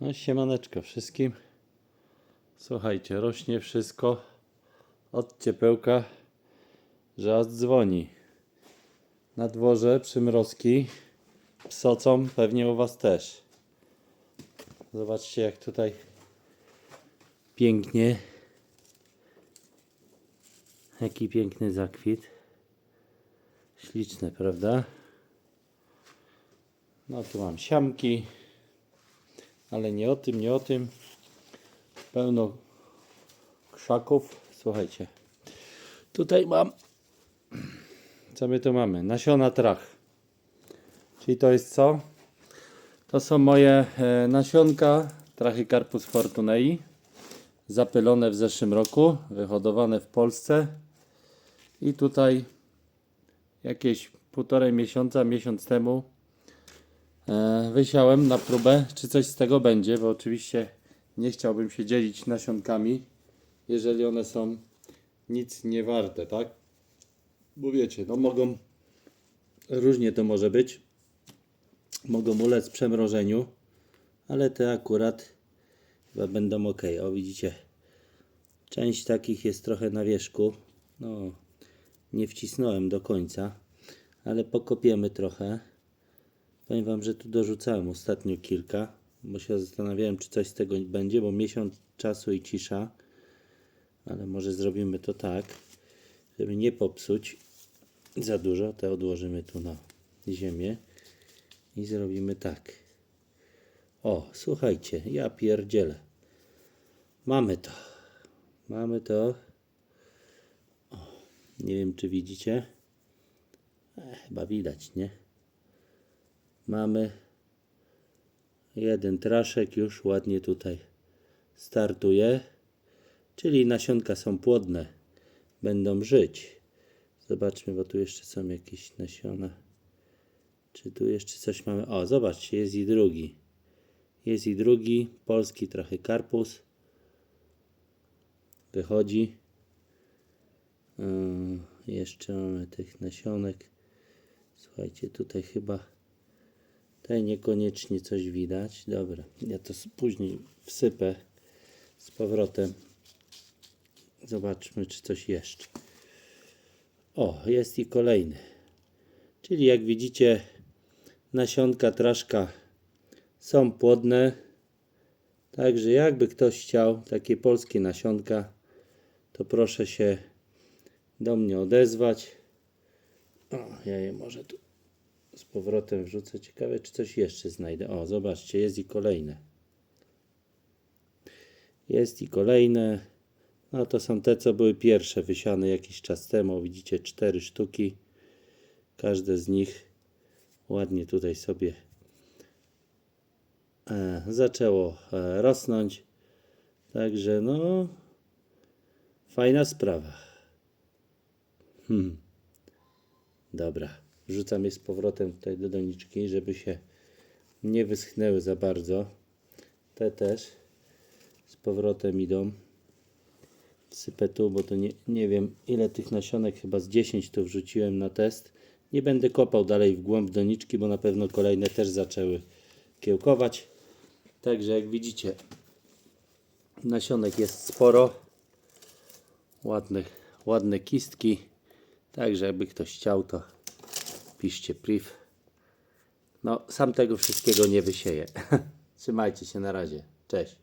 No siemaneczko wszystkim. Słuchajcie, rośnie wszystko od ciepełka, że aż dzwoni. Na dworze przymrozki psocą, pewnie u was też. Zobaczcie jak tutaj pięknie. Jaki piękny zakwit. Śliczne, prawda? No tu mam siamki. Ale nie o tym, nie o tym. Pełno krzaków. Słuchajcie. Tutaj mam. Co my tu mamy? Nasiona trach. Czyli to jest co? To są moje e, nasionka Trachycarpus fortunei. Zapylone w zeszłym roku. Wyhodowane w Polsce. I tutaj jakieś półtorej miesiąca, miesiąc temu Wysiałem na próbę, czy coś z tego będzie, bo oczywiście nie chciałbym się dzielić nasionkami, jeżeli one są nic nie warte, tak? Bo wiecie, no mogą, różnie to może być, mogą ulec przemrożeniu, ale te akurat chyba będą ok. O, widzicie, część takich jest trochę na wierzchu, no nie wcisnąłem do końca, ale pokopiemy trochę. Powiem Wam, że tu dorzucałem ostatnio kilka, bo się zastanawiałem, czy coś z tego będzie, bo miesiąc czasu i cisza, ale może zrobimy to tak, żeby nie popsuć za dużo. Te odłożymy tu na ziemię i zrobimy tak. O, słuchajcie, ja pierdzielę. Mamy to. Mamy to. O, nie wiem, czy widzicie. E, chyba widać, nie? Mamy jeden traszek już ładnie tutaj startuje czyli nasionka są płodne będą żyć. Zobaczmy bo tu jeszcze są jakieś nasiona. Czy tu jeszcze coś mamy? O zobaczcie jest i drugi. Jest i drugi polski trochę karpus. Wychodzi. Yy, jeszcze mamy tych nasionek. Słuchajcie tutaj chyba Tutaj niekoniecznie coś widać. Dobra, ja to później wsypę z powrotem. Zobaczmy, czy coś jeszcze. O, jest i kolejny. Czyli jak widzicie, nasionka traszka są płodne. Także jakby ktoś chciał takie polskie nasionka, to proszę się do mnie odezwać. O, ja je może tu z powrotem wrzucę. Ciekawe, czy coś jeszcze znajdę. O, zobaczcie, jest i kolejne. Jest i kolejne. No to są te, co były pierwsze wysiane jakiś czas temu. Widzicie, cztery sztuki. Każde z nich ładnie tutaj sobie e, zaczęło e, rosnąć. Także no, fajna sprawa. Hmm. Dobra, wrzucam je z powrotem tutaj do doniczki, żeby się nie wyschnęły za bardzo. Te też z powrotem idą. Wsypę tu, bo to nie, nie wiem ile tych nasionek, chyba z 10 tu wrzuciłem na test. Nie będę kopał dalej w głąb doniczki, bo na pewno kolejne też zaczęły kiełkować. Także jak widzicie, nasionek jest sporo. Ładne, ładne kistki. Także jakby ktoś chciał, to piszcie priv. No, sam tego wszystkiego nie wysieję. Trzymajcie się na razie. Cześć.